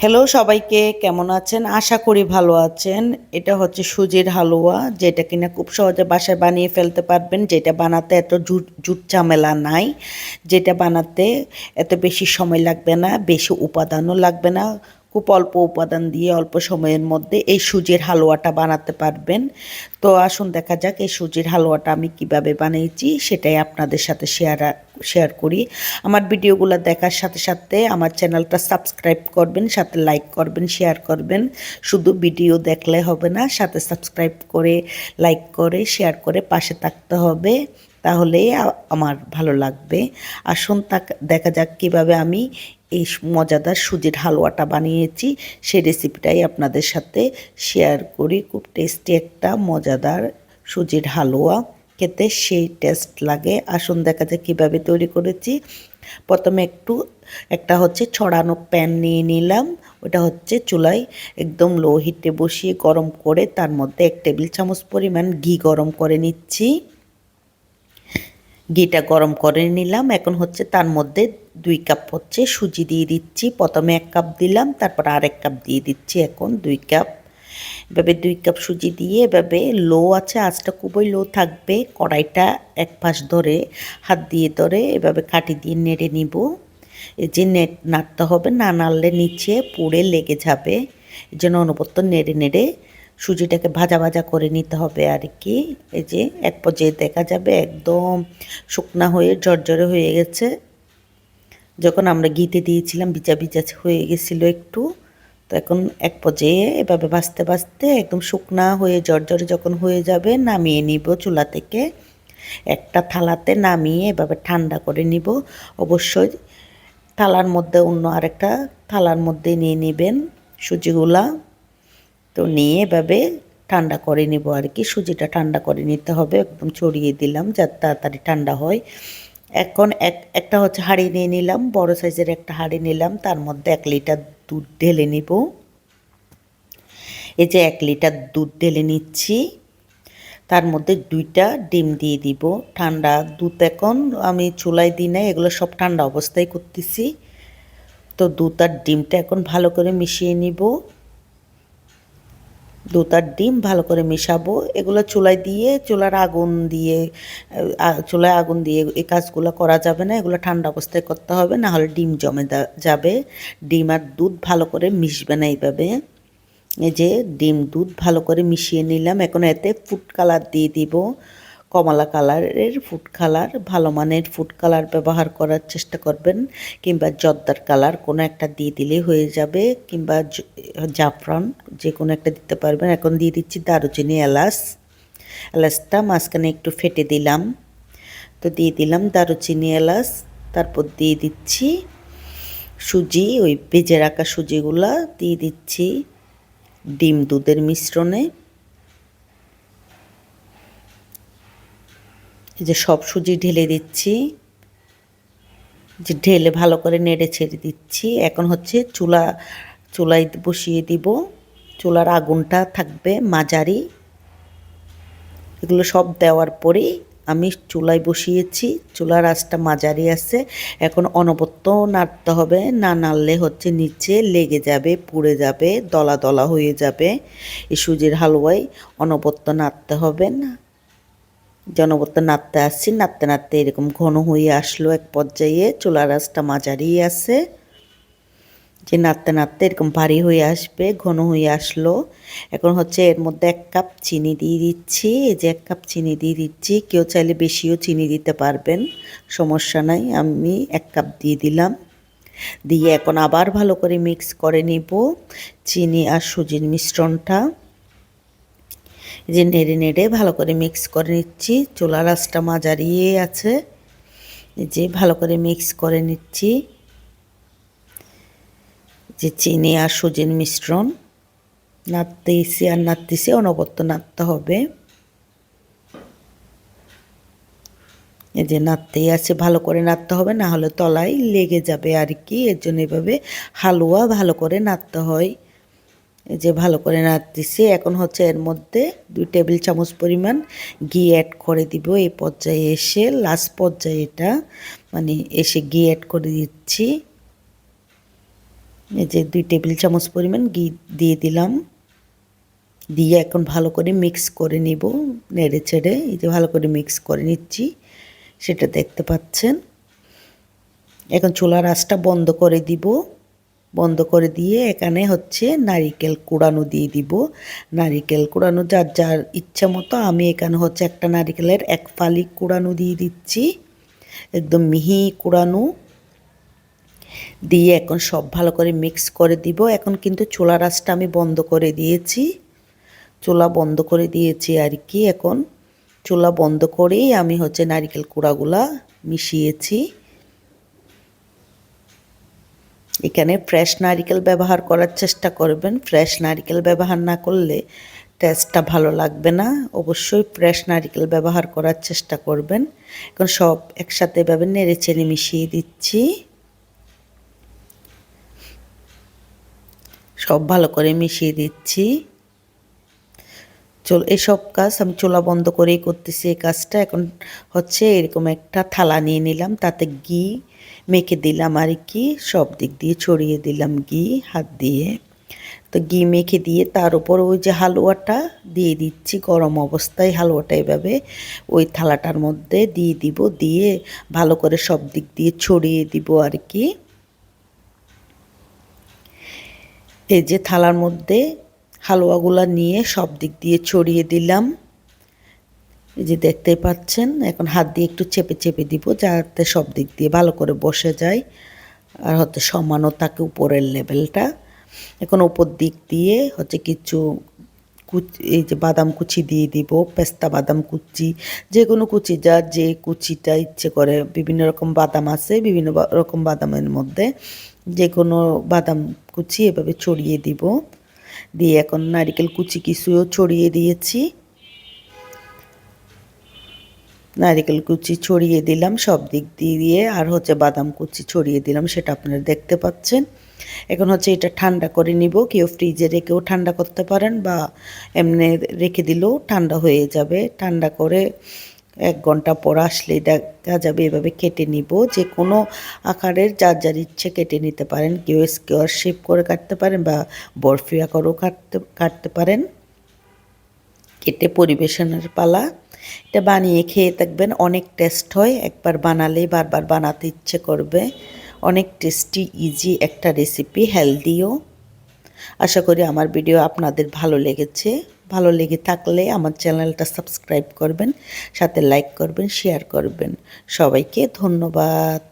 Hello সবাইকে কেমন আছেন? আশা করি ভালো আছেন। এটা হচ্ছে সুজির হালুয়া, যেটা কিনা খুব সহজে বাসায় বানিয়ে ফেলতে পারবেন, যেটা বানাতে এত জুট জুট ঝামেলা নাই। যেটা বানাতে এত বেশি সময় লাগবে না, বেশি উপাদানও লাগবে না। খুব অল্প উপাদান দিয়ে অল্প সময়ের মধ্যে এই সুজির হালুয়াটা বানাতে পারবেন। তো আসুন দেখা যাক এই সুজির হালুয়াটা আমি কীভাবে বানিয়েছি, সেটাই আপনাদের সাথে শেয়ার শেয়ার করি। আমার ভিডিওগুলো দেখার সাথে সাথে আমার চ্যানেলটা সাবস্ক্রাইব করবেন, সাথে লাইক করবেন, শেয়ার করবেন। শুধু ভিডিও দেখলে হবে না, সাথে সাবস্ক্রাইব করে, লাইক করে, শেয়ার করে পাশে থাকতে হবে। তাহলেই আমার ভালো লাগবে। আসুন দেখা যাক কীভাবে আমি এই মজাদার সুজির হালুয়াটা বানিয়েছি। সেই রেসিপিটাই আপনাদের সাথে শেয়ার করি। খুব টেস্টি একটা, মজাদার সুজির হালুয়া। খেতে সেই টেস্ট লাগে। আসুন দেখা যায় কীভাবে তৈরি করেছি। প্রথমে একটু, একটা হচ্ছে ছড়ানো প্যান নিয়ে নিলাম। ওটা হচ্ছে চুলায় একদম লো হিটে বসিয়ে গরম করে তার মধ্যে এক টেবিল চামচ পরিমাণ ঘি গরম করে নিচ্ছি। ঘিটা গরম করে নিলাম। এখন হচ্ছে তার মধ্যে দুই কাপ হচ্ছে সুজি দিয়ে দিচ্ছি। প্রথমে এক কাপ দিলাম, তারপর আর এক কাপ দিয়ে দিচ্ছি এখন দুই কাপ। এভাবে দুই কাপ সুজি দিয়ে এভাবে লো আছে, আঁচটা খুবই লো থাকবে। কড়াইটা এক পাশ ধরে, হাত দিয়ে ধরে এভাবে কাটি দিয়ে নেড়ে নিব। এই যে নেট নাড়তে হবে, না নাড়লে নিচে পুড়ে লেগে যাবে। এই জন্য অনুপত্য নেড়ে নেড়ে সুজিটাকে ভাজা ভাজা করে নিতে হবে আর কি। এই যে এক পর্যায়ে দেখা যাবে একদম শুকনা হয়ে জর্জরে হয়ে গেছে। যখন আমরা ঘিতে দিয়েছিলাম, ভিজা ভিজা হয়ে গেছিল একটু, তো এখন এক পর্যায়ে এভাবে ভাজতে ভাজতে একদম শুকনা হয়ে জর্জরে যখন হয়ে যাবে, নামিয়ে নিব চুলা থেকে। একটা থালাতে নামিয়ে এভাবে ঠান্ডা করে নিব। অবশ্যই থালার মধ্যে অন্য আরেকটা থালার মধ্যে নিয়ে নেবেন সুজিগুলা। তো নিয়ে এভাবে ঠান্ডা করে নেব আর কি। সুজিটা ঠান্ডা করে নিতে হবে, একদম ছড়িয়ে দিলাম যাতে তাড়াতাড়ি ঠান্ডা হয়। এখন এক, একটা হচ্ছে হাঁড়ি নিয়ে নিলাম, বড় সাইজের একটা হাঁড়ি নিলাম, তার মধ্যে এক লিটার দুধ ঢেলে নিব। এই যে এক লিটার দুধ ঢেলে নিচ্ছি, তার মধ্যে দুইটা ডিম দিয়ে দিব। ঠান্ডা দুধ এখন আমি চুলাই দিই নাই, এগুলো সব ঠান্ডা অবস্থায় করতেছি। তো দুধ আর ডিমটা এখন ভালো করে মিশিয়ে নিব। দুটার ডিম ভালো করে মেশাবো। এগুলো চুলায় দিয়ে, চুলার আগুন দিয়ে চুলায় আগুন দিয়ে এই কাজগুলো করা যাবে না। এগুলো ঠান্ডা অবস্থায় করতে হবে, না হলে ডিম জমে যাবে। ডিম আর দুধ ভালো করে মিশবে না এইভাবে। এই যে ডিম, দুধ ভালো করে মিশিয়ে নিলাম। এখন এতে ফুড কালার দিয়ে দিব। কমলা কালারের ফুড কালার ভালো মানের ফুড কালার ব্যবহার করার চেষ্টা করবেন। কিংবা জর্দার কালার কোনো একটা দিয়ে দিলেই হয়ে যাবে। কিংবা জাফরান যে কোনো একটা দিতে পারবেন। এখন দিয়ে দিচ্ছি দারুচিনি এলাচ। এলাচটা মাঝখানে একটু ফেটে দিলাম। তো দিয়ে দিলাম দারুচিনি এলাচ। তারপর দিয়ে দিচ্ছি সুজি, ওই ভেজে রাখা সুজিগুলা। দিয়ে দিচ্ছি ডিম দুধের মিশ্রণে। এই যে সব সুজি ঢেলে দিচ্ছি। যে ঢেলে ভালো করে নেড়ে ছেড়ে দিচ্ছি। এখন হচ্ছে চুলা, চুলায় বসিয়ে দিব। চুলার আগুনটা থাকবে, মাঝারি। এগুলো সব দেওয়ার পরেই আমি চুলায় বসিয়েছি। চুলার আঁচটা মাঝারি আছে। এখন অনবত্য নাড়তে হবে। না নাড়লে হচ্ছে নিচে লেগে যাবে, পুড়ে যাবে, দলা দলা হয়ে যাবে। এই সুজির হালুয়ায় অনবত্য নাড়তে হবে না। জনবত্ত নাড়তে আসছি, নাড়তে নাড়তে এরকম ঘন হয়ে আসলো এক পর্যায়ে। চুলার আঁচটা মাঝারি আছে। যে নাড়তে নাড়তে এরকম ভারী হয়ে আসবে, ঘন হয়ে আসলো। এখন হচ্ছে এর মধ্যে এক কাপ চিনি দিয়ে দিচ্ছি। এই যে এক কাপ চিনি দিয়ে দিচ্ছি। কেউ চাইলে বেশিও চিনি দিতে পারবেন, সমস্যা নাই, আমি এক কাপ দিয়ে দিলাম। দিয়ে এখন আবার ভালো করে মিক্স করে নিব চিনি আর সুজির মিশ্রণটা। যে নেড়ে নেড়ে ভালো করে মিক্স করে নিচ্ছি। চুলা রাসটা মাজারিয়ে আছে। যে ভালো করে মিক্স করে নিচ্ছি। যে চিনি আর সুজির মিশ্রণ। নাড়তেছি আর নাড়তেছি অনবত্য নাড়তে হবে। এই যে নাড়তেই আছে, ভালো করে নাড়তে হবে, না হলে তলায় লেগে যাবে আর কি। এর জন্য এভাবে হালুয়া ভালো করে নাড়তে হয়। এই যে ভালো করে নাড়তেছি এখন হচ্ছে এর মধ্যে দুই টেবিল চামচ পরিমাণ ঘি অ্যাড করে দিব। এই পর্যায়ে এসে লাস্ট পর্যায়ে এটা মানে এসে ঘি অ্যাড করে দিচ্ছি। এই যে দুই টেবিল চামচ পরিমাণ ঘি দিয়ে দিলাম। দিয়ে এখন ভালো করে মিক্স করে নিব নেড়ে চেড়ে। এই যে ভালো করে মিক্স করে নিচ্ছি, সেটা দেখতে পাচ্ছেন। এখন চুলার আঁচটা বন্ধ করে দিব। বন্ধ করে দিয়ে এখানে হচ্ছে নারিকেল কুড়ানো দিয়ে দিব। নারিকেল কুড়ানো যার যার ইচ্ছা মতো আমি এখানে হচ্ছে একটা নারিকেলের এক ফালি কুড়ানো দিয়ে দিচ্ছি। একদম মিহি কুড়ানো। দিয়ে এখন সব ভালো করে মিক্স করে দিব। এখন কিন্তু চুলার আঁচটা আমি বন্ধ করে দিয়েছি। চুলা বন্ধ করে দিয়েছি আর কি এখন। চুলা বন্ধ করেই আমি হচ্ছে নারিকেল কুড়াগুলা মিশিয়েছি। এখানে ফ্রেশ নারিকেল ব্যবহার করার চেষ্টা করবেন। ফ্রেশ নারিকেল ব্যবহার না করলে টেস্টটা ভালো লাগবে না। অবশ্যই ফ্রেশ নারিকেল ব্যবহার করার চেষ্টা করবেন। এখন সব একসাথে এভাবে নেড়ে চেড়ে মিশিয়ে দিচ্ছি। সব ভালো করে মিশিয়ে দিচ্ছি। চল, এসব কাজ আমি চোলা বন্ধ করেই করতেছি। এই কাজটা এখন হচ্ছে এরকম একটা থালা নিয়ে নিলাম, তাতে ঘি মেখে দিলাম আর কি, সব দিক দিয়ে ছড়িয়ে দিলাম ঘি হাত দিয়ে। তো ঘি মেখে দিয়ে তার উপর ওই যে হালুয়াটা দিয়ে দিচ্ছি, গরম অবস্থায় হালুয়াটা এভাবে ওই থালাটার মধ্যে দিয়ে দিব, দিয়ে ভালো করে সব দিক দিয়ে ছড়িয়ে দিব আর কি। এই যে থালার মধ্যে হালুয়াগুলা নিয়ে সব দিক দিয়ে ছড়িয়ে দিলাম। এই যে দেখতেই পাচ্ছেন, এখন হাত দিয়ে একটু চেপে চেপে দিব যাতে সব দিক দিয়ে ভালো করে বসে যায়। আর হচ্ছে সমানও থাকে উপরের লেভেলটা। এখন উপর দিক দিয়ে হচ্ছে কিছু কুচি, এই যে বাদাম কুচি দিয়ে দিব, পেস্তা বাদাম কুচি, যে কোনো কুচি যার যে কুচিটা ইচ্ছে করে। বিভিন্ন রকম বাদাম আছে, বিভিন্ন রকম বাদামের মধ্যে। যে কোনো বাদাম কুচি এভাবে ছড়িয়ে দিব। দিয়ে এখন নারিকেল কুচি কিছুও ছড়িয়ে দিয়েছি। নারিকেল কুচি ছড়িয়ে দিলাম সব দিক দিয়ে, আর হচ্ছে বাদাম কুচি ছড়িয়ে দিলাম, সেটা আপনারা দেখতে পাচ্ছেন। এখন হচ্ছে এটা ঠান্ডা করে নিব, কেউ ফ্রিজে রেখেও ঠান্ডা করতে পারেন বা এমনি রেখে দিলেও ঠান্ডা হয়ে যাবে। ঠান্ডা করে এক ঘণ্টা পর আসলেই দেখা যাবে এভাবে কেটে নিব। যে কোনো আকারের যার যার ইচ্ছে কেটে নিতে পারেন। কেউ স্কোয়ার শেপ করে কাটতে পারেন বা বরফি আকারও কাটতে কাটতে পারেন। কেটে পরিবেশনের পালা। এটা বানিয়ে খেয়ে থাকবেন। অনেক টেস্ট হয়। একবার বানালেই বারবার বানাতে ইচ্ছে করবে। অনেক টেস্টি ইজি একটা রেসিপি হেলদিও আশা করি আমার ভিডিও আপনাদের ভালো লেগেছে। ভালো লেগে থাকলে আমার চ্যানেলটা সাবস্ক্রাইব করবেন, সাথে লাইক করবেন, শেয়ার করবেন। সবাইকে ধন্যবাদ।